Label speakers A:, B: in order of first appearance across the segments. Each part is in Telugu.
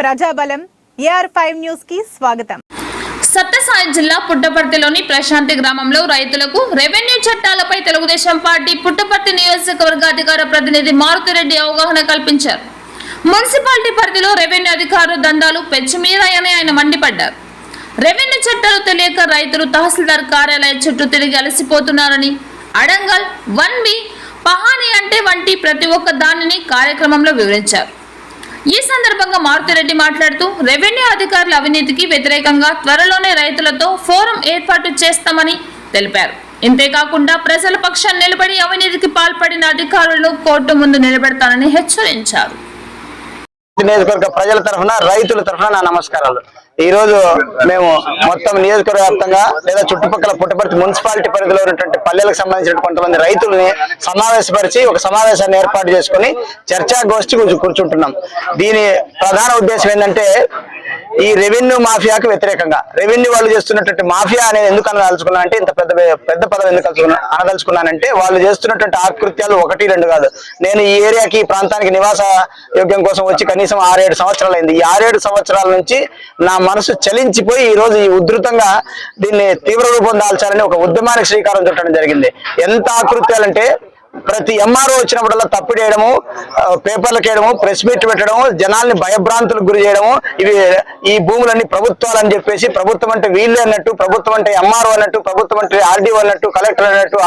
A: ప్రజాబలం ఏఆర్ ఫైవ్ న్యూస్కి స్వాగతం.
B: సత్యసాయి జిల్లా పుట్టపర్తిలోని ప్రశాంతి గ్రామంలో రైతులకు రెవెన్యూ చట్టాలపై తెలుగుదేశం పార్టీ పుట్టపర్తి నియోజకవర్గ అధికార ప్రతినిధి మారుతిరెడ్డి అవగాహన కల్పించారు. మున్సిపాలిటీ పరిధిలో రెవెన్యూ అధికారులు దందాలు పెచ్చిమీరాయని ఆయన మండిపడ్డారు. రెవెన్యూ చట్టాలు తెలియక రైతులు తహసీల్దార్ కార్యాలయ చుట్టూ తిరిగి అలసిపోతున్నారని అడంగల్ వన్ బి పహాని అంటే వంటి ప్రతి ఒక్క దానిని కార్యక్రమంలో వివరించారు. ఈ సందర్భంగా మారుతిరెడ్డి మాట్లాడుతూ రెవెన్యూ అధికారుల అవినీతికి వ్యతిరేకంగా త్వరలోనే రైతులతో ఫోరం ఏర్పాటు చేస్తామని తెలిపారు. ఇంతేకాకుండా ప్రజల పక్షాన్ని నిలబడి అవినీతికి పాల్పడిన అధికారులను కోర్టు ముందు నిలబెడతానని హెచ్చరించారు.
C: నియోజకవర్గ ప్రజల తరఫున రైతుల తరఫున నా నమస్కారాలు. ఈ రోజు మేము మొత్తం నియోజకవర్గ వ్యాప్తంగా లేదా చుట్టుపక్కల పుట్టపర్తి మున్సిపాలిటీ పరిధిలో ఉన్నటువంటి పల్లెలకు సంబంధించిన కొంతమంది రైతుల్ని సమావేశపరిచి ఒక సమావేశాన్ని ఏర్పాటు చేసుకుని చర్చా గోష్ఠి కూర్చుంటున్నాం. దీని ప్రధాన ఉద్దేశం ఏంటంటే ఈ రెవెన్యూ మాఫియాకు వ్యతిరేకంగా. రెవెన్యూ వాళ్ళు చేస్తున్నటువంటి మాఫియా అనేది ఎందుకు అనదలుచుకున్నా అంటే ఇంత పెద్ద పెద్ద పదం ఎందుకు అనదలుచుకున్నా- అనదలుచుకున్నానంటే వాళ్ళు చేస్తున్నటువంటి ఆకృత్యాలు ఒకటి రెండు కాదు. నేను ఈ ఏరియాకి ఈ ప్రాంతానికి నివాస యోగ్యం కోసం వచ్చి కనీసం ఆరేడు సంవత్సరాలు అయింది. ఈ ఆరేడు సంవత్సరాల నుంచి నా మనసు చలించిపోయి ఈ రోజు ఈ ఉధృతంగా దీన్ని తీవ్ర రూపం దాల్చాలని ఒక ఉద్యమానికి శ్రీకారం చుట్టడం జరిగింది. ఎంత ఆకృత్యాలంటే ప్రతి ఎంఆర్ఓ వచ్చినప్పుడల్లా తప్పుడు చేయడము పేపర్లకు వేయడము ప్రెస్ మీట్ పెట్టడము జనాల్ని భయభ్రాంతులకు గురి చేయడము ఇవి ఈ భూములన్నీ ప్రభుత్వాలు అని చెప్పేసి ప్రభుత్వం అంటే వీళ్ళే అన్నట్టు ప్రభుత్వం అంటే ఎంఆర్ఓ అన్నట్టు ప్రభుత్వం అంటే ఆర్డీఓ అన్నట్టు కలెక్టర్ అన్నట్టు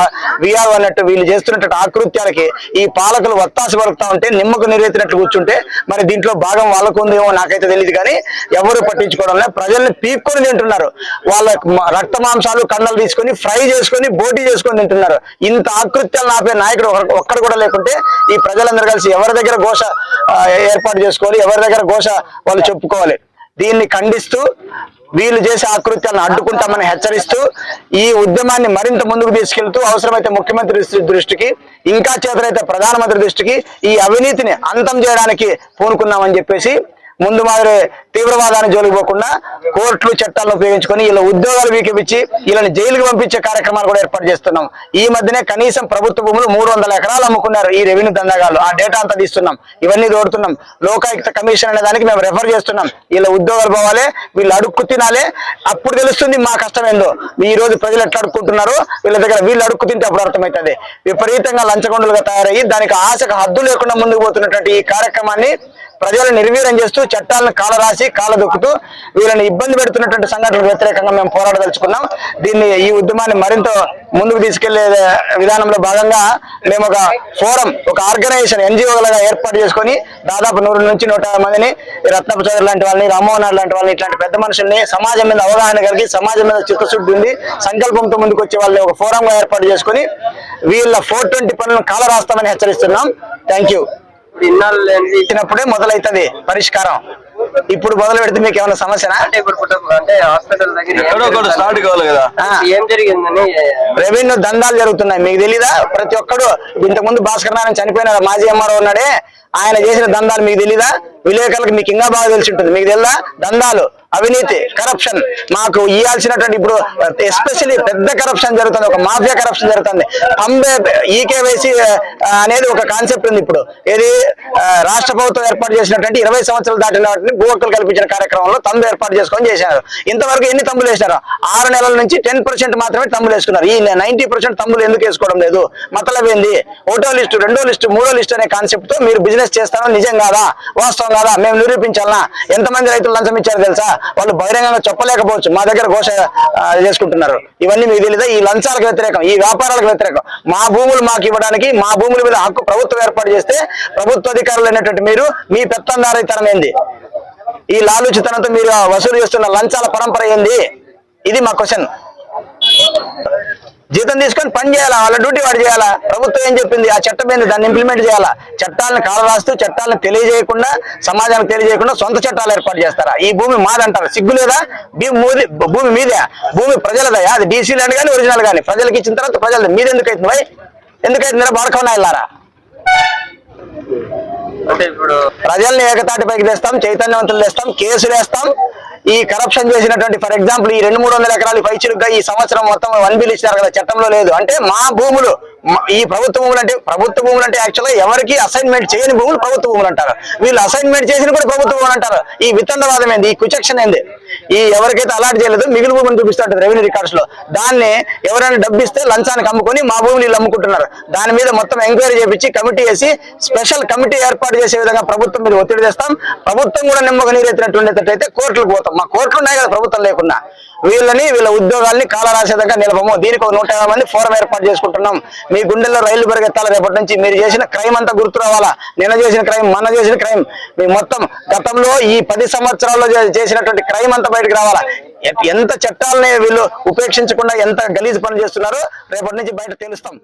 C: విఆర్ఓ అన్నట్టు వీళ్ళు చేస్తున్నట్టు ఆకృత్యాలకి ఈ పాలకులు వత్తాసు పలుకుతా ఉంటే నిమ్మకు నిరేతినట్టు కూర్చుంటే మరి దీంట్లో భాగం వాళ్ళకు ఉందేమో నాకైతే తెలియదు కానీ ఎవరు పట్టించుకోవడం లేదు. ప్రజల్ని పీక్కొని తింటున్నారు. వాళ్ళ రక్త మాంసాలు కండలు తీసుకొని ఫ్రై చేసుకొని బోటీ చేసుకొని తింటున్నారు. ఇంత ఆకృత్యాలు నాపే నాయకుడు ఒక్కడు కూడా లేకుంటే ఈ ప్రజలందరూ కలిసి ఎవరి దగ్గర ఘోష ఏర్పాటు చేసుకోవాలి ఎవరి దగ్గర ఘోష వాళ్ళు చెప్పుకోవాలి. దీన్ని ఖండిస్తూ వీళ్ళు చేసే ఆకృత్యాలను అడ్డుకుంటామని హెచ్చరిస్తూ ఈ ఉద్యమాన్ని మరింత ముందుకు తీసుకెళ్తూ అవసరమైతే ముఖ్యమంత్రి దృష్టికి ఇంకా చేతనైతే ప్రధానమంత్రి దృష్టికి ఈ అవినీతిని అంతం చేయడానికి పూనుకున్నామని చెప్పేసి ముందు మాదిరి తీవ్రవాదాన్ని జోలికి పోకుండా కోర్టులు చట్టాలను ఉపయోగించుకొని వీళ్ళ ఉద్యోగాలు వీకిపించి వీళ్ళని జైలుకు పంపించే కార్యక్రమాలు కూడా ఏర్పాటు చేస్తున్నాం. ఈ మధ్యనే కనీసం ప్రభుత్వ భూములు మూడు వందల ఎకరాలు అమ్ముకున్నారు ఈ రెవెన్యూ దందాగాలు ఆ డేటా అంతా తీస్తున్నాం. ఇవన్నీ దోడుతున్నాం లోకాయుక్త కమిషన్ అనే దానికి మేము రెఫర్ చేస్తున్నాం. వీళ్ళ ఉద్యోగాలు పోవాలి వీళ్ళు అడుక్కు తినాలి. అప్పుడు తెలుస్తుంది మా కష్టం ఏందో. ఈ రోజు ప్రజలు ఎట్లా అడుక్కుంటున్నారో? వీళ్ళ దగ్గర వీళ్ళు అడుక్కు తింటే అప్పుడు అర్థమవుతుంది. విపరీతంగా లంచగొండలుగా తయారయ్యి దానికి ఆశకు హద్దు లేకుండా ముందుకు పోతున్నటువంటి ఈ కార్యక్రమాన్ని ప్రజలను నిర్వీర్యం చేస్తూ చట్టాలను కాలరాసి కాలదొక్కుతూ వీళ్ళని ఇబ్బంది పెడుతున్నటువంటి సంఘటనలకు వ్యతిరేకంగా మేము పోరాడదలుచుకున్నాం. దీన్ని ఈ ఉద్యమాన్ని మరింత ముందుకు తీసుకెళ్ళే విధానంలో భాగంగా మేము ఒక ఫోరం ఒక ఆర్గనైజేషన్ ఎన్జిఓలుగా ఏర్పాటు చేసుకొని దాదాపు నూరు నుంచి నూట మందిని ఈ రత్నపు లాంటి వాళ్ళని రామ్మోహన్ లాంటి వాళ్ళని ఇట్లాంటి పెద్ద మనుషుల్ని సమాజం మీద అవగాహన కలిగి సమాజం మీద చిత్తశుద్ధి ఉంది సంకల్పంతో ముందుకు వచ్చే వాళ్ళని ఒక ఫోరంగా ఏర్పాటు చేసుకొని వీళ్ళ ఫోర్ ట్వంటీ పనులను కాల రాస్తామని హెచ్చరిస్తున్నాం. థ్యాంక్ ఇచ్చినప్పుడే మొదలైతది పరిష్కారం. ఇప్పుడు మొదలు పెడితే మీకు ఏమైనా సమస్యనా?
D: అంటే హాస్పిటల్ దగ్గర
E: స్టార్ట్ కావాలి కదా.
D: ఏం జరిగిందని
C: రెవెన్యూ దందాలు జరుగుతున్నాయి. మీకు తెలీదా? ప్రతి ఒక్కడు ఇంతకుముందు భాస్కర్ నారాయణ చనిపోయినాడు మాజీ ఎంఆర్ఓ ఉన్నాడే. ఆయన చేసిన దందాలు మీకు తెలీదా? విలేకరులకు మీకు ఇంకా బాగా తెలిసి ఉంటుంది. మీకు తెలుదా? దందాలు అవినీతి కరప్షన్ మాకు ఇవ్వాల్సినటువంటి ఇప్పుడు ఎస్పెషల్లీ పెద్ద కరప్షన్ జరుగుతుంది ఒక మాఫియా కరప్షన్ జరుగుతుంది. పంబే ఈకేవైసీ అనేది ఒక కాన్సెప్ట్ ఉంది ఇప్పుడు. ఏది రాష్ట్ర ప్రభుత్వం ఏర్పాటు చేసినటువంటి ఇరవై సంవత్సరాలు దాటిన వాటిని భూ కల్పించిన కార్యక్రమంలో తమ్ము ఏర్పాటు చేసుకొని చేశారు. ఇంతవరకు ఎన్ని తమ్ములు వేసినారు? ఆరు నెలల నుంచి టెన్ పర్సెంట్ మాత్రమే తమ్ములు వేసుకున్నారు. ఈ నైన్టీ పర్సెంట్ తమ్ములు ఎందుకు వేసుకోవడం లేదు? మతలబ్ ఏంది? ఒకటో లిస్టు రెండో లిస్టు మూడో లిస్టు అనే కాన్సెప్ట్తో మీరు బిజినెస్ చేస్తారో నిజం కాదా? వాస్తవం కాదా? మేము నిరూపించాలనా? ఎంతమంది రైతులు లంచం ఇచ్చారు తెలుసా? వాళ్ళు బహిరంగంగా చెప్పలేకపోవచ్చు. మా దగ్గర ఘోష చేసుకుంటున్నారు. ఇవన్నీ మీకు తెలియదా ఈ లంచాలకు వ్యతిరేకం ఈ వ్యాపారాలకు వ్యతిరేకం. మా భూములు మాకు ఇవ్వడానికి మా భూముల మీద హక్కు ప్రభుత్వం ఏర్పాటు చేస్తే ప్రభుత్వ అధికారులు అయినటువంటి మీరు మీ పెత్తందారితనం ఏంది? ఈ లాలుచితనంతో మీరు వసూలు చేస్తున్న లంచాల పరంపర ఏంది? ఇది మా క్వశ్చన్. జీతం తీసుకొని పని చేయాలా? వాళ్ళ డ్యూటీ వాడు చేయాలా? ప్రభుత్వం ఏం చెప్పింది? ఆ చట్టం ఏంది? దాన్ని ఇంప్లిమెంట్ చేయాలా? చట్టాలను కాలరాస్తూ చట్టాలను తెలియజేయకుండా సమాజానికి తెలియజేయకుండా సొంత చట్టాలు ఏర్పాటు చేస్తారా? ఈ భూమి మాదంటారు? సిగ్గు లేదా? భూమి మూది భూమి మీదే? భూమి ప్రజలదయా అది డీసీ ల్యాండ్ కానీ ఒరిజినల్ కానీ. ప్రజలకు ఇచ్చిన తర్వాత ప్రజలది. మీద ఎందుకు అవుతుంది భయ్? ఎందుకైతుందిరా బాడకన్నా వెళ్ళారా ప్రజల్ని ఏకతాటి పైకి తెస్తాం చైతన్యవంతులు తెస్తాం కేసులు వేస్తాం ఈ కరప్షన్ చేసినటువంటి ఫర్ ఎగ్జాంపుల్ ఈ రెండు మూడు వందల ఎకరాలు పైచులుగా ఈ సంవత్సరం మొత్తం వన్ బిల్ ఇచ్చినారు కదా చట్టంలో లేదు. అంటే మా భూములు ఈ ప్రభుత్వ భూములు అంటే ప్రభుత్వ భూములు అంటే యాక్చువల్గా ఎవరికి అసైన్మెంట్ చేయని భూములు ప్రభుత్వ భూములు అంటారు. వీళ్ళు అసైన్మెంట్ చేసిన కూడా ప్రభుత్వ భూములు అంటారు. ఈ వితండవాదం ఏంది? ఈ కుచక్షణ ఏంది? ఈ ఎవరికైతే అలాట్ చేయలేదు మిగిలిన భూమిని చూపిస్తుంటారు రెవెన్యూ రికార్డ్స్లో. దాన్ని ఎవరైనా డబ్బు ఇస్తే లంచానికి అమ్ముకొని మా భూమిని వీళ్ళు అమ్ముకుంటున్నారు. దాని మీద మొత్తం ఎంక్వైరీ చేపించి కమిటీ వేసి స్పెషల్ కమిటీ ఏర్పాటు చేసే విధంగా ప్రభుత్వం మీద ఒత్తిడి చేస్తాం ప్రభుత్వం కూడా నిమ్మక నీరెత్తినట్టుండేటట్టయితే కోర్టులకు పోతాం. మా కోర్టులు ఉన్నాయి కదా ప్రభుత్వం లేకుండా. వీళ్ళని వీళ్ళ ఉద్యోగాల్ని కాల రాసేదాకా నిలపము. దీనికి ఒక నూట యాభై మంది ఫోరం ఏర్పాటు చేసుకుంటున్నాం. మీ గుండెల్లో రైలు పరిగెత్తాలి రేపటి నుంచి. మీరు చేసిన క్రైమ్ అంతా గుర్తు రావాలా? నిన్న చేసిన క్రైమ్ మొన్న చేసిన క్రైమ్. మీ మొత్తం గతంలో ఈ పది సంవత్సరాల్లో చేసినటువంటి క్రైమ్ అంతా బయటకు రావాలా? ఎంత చట్టాలని వీళ్ళు ఉపేక్షించకుండా ఎంత గలీజ్ పని చేస్తున్నారో రేపటి నుంచి బయట తెలుస్తాం.